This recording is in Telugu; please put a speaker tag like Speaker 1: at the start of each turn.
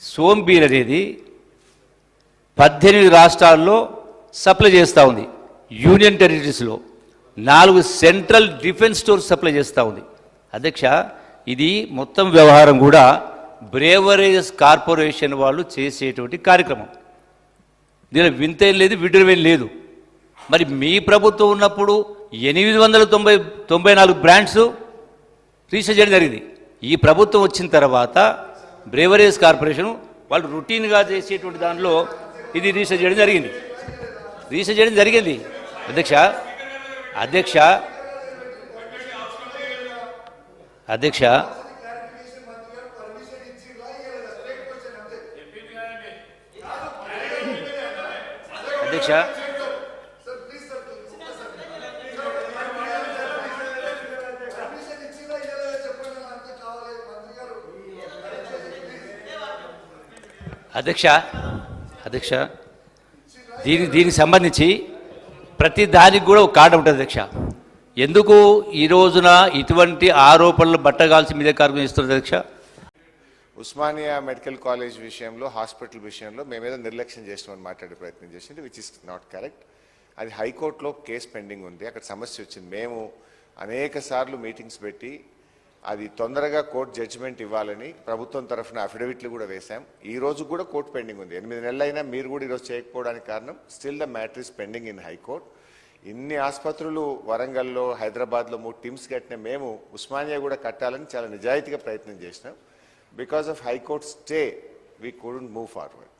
Speaker 1: సోంబీర్ అనేది పద్దెనిమిది రాష్ట్రాల్లో సప్లై చేస్తూ ఉంది. యూనియన్ టెరిటరీస్లో నాలుగు సెంట్రల్ డిఫెన్స్ స్టోర్స్ సప్లై చేస్తూ ఉంది. అధ్యక్ష ఇది మొత్తం వ్యవహారం కూడా బ్రేవరేజెస్ కార్పొరేషన్ వాళ్ళు చేసేటువంటి కార్యక్రమం. దీనిలో వింతేం లేదు విడ్డూరమేం లేదు. మరి మీ ప్రభుత్వం ఉన్నప్పుడు ఎనిమిది వందల తొంభై తొంభై నాలుగు బ్రాండ్స్ రీసెర్చ్ చేయడం జరిగింది. ఈ ప్రభుత్వం వచ్చిన తర్వాత బ్రేవరేజ్ కార్పొరేషన్ వాళ్ళు రొటీన్గా చేసేటువంటి దానిలో ఇది రీసెర్చ్ చేయడం జరిగింది. రీసెర్చ్ చేయడం జరిగింది. అధ్యక్ష అధ్యక్ష అధ్యక్ష. అధ్యక్ష. అధ్యక్ష అధ్యక్ష దీని దీనికి సంబంధించి ప్రతి దానికి కూడా ఒక కార్డు ఉంటుంది అధ్యక్ష. ఎందుకు ఈ రోజున ఇటువంటి ఆరోపణలు బట్టగాల్సి మీదే కార్యక్రమం ఇస్తున్నారు అధ్యక్ష?
Speaker 2: ఉస్మానియా మెడికల్ కాలేజ్ విషయంలో హాస్పిటల్ విషయంలో మేమేదో నిర్లక్ష్యం చేసినామని మాట్లాడే ప్రయత్నం చేసింది విచ్ ఇస్ నాట్ కరెక్ట్ అది హైకోర్టులో కేసు పెండింగ్ ఉంది అక్కడ సమస్య వచ్చింది. మేము అనేక సార్లు మీటింగ్స్ పెట్టి అది తొందరగా కోర్టు జడ్జిమెంట్ ఇవ్వాలని ప్రభుత్వం తరఫున అఫిడవిట్లు కూడా వేశాం. ఈ రోజు కూడా కోర్టు పెండింగ్ ఉంది. ఎనిమిది నెలలైనా మీరు కూడా ఈరోజు చేయకపోవడానికి కారణం still the matter is pending in high court ఇన్ని ఆసుపత్రులు వరంగల్లో హైదరాబాద్లో మూడు టీమ్స్ కట్టిన మేము ఉస్మానియా కూడా కట్టాలని చాలా నిజాయితీగా ప్రయత్నం చేసినాం. Because of high court stay we couldn't move forward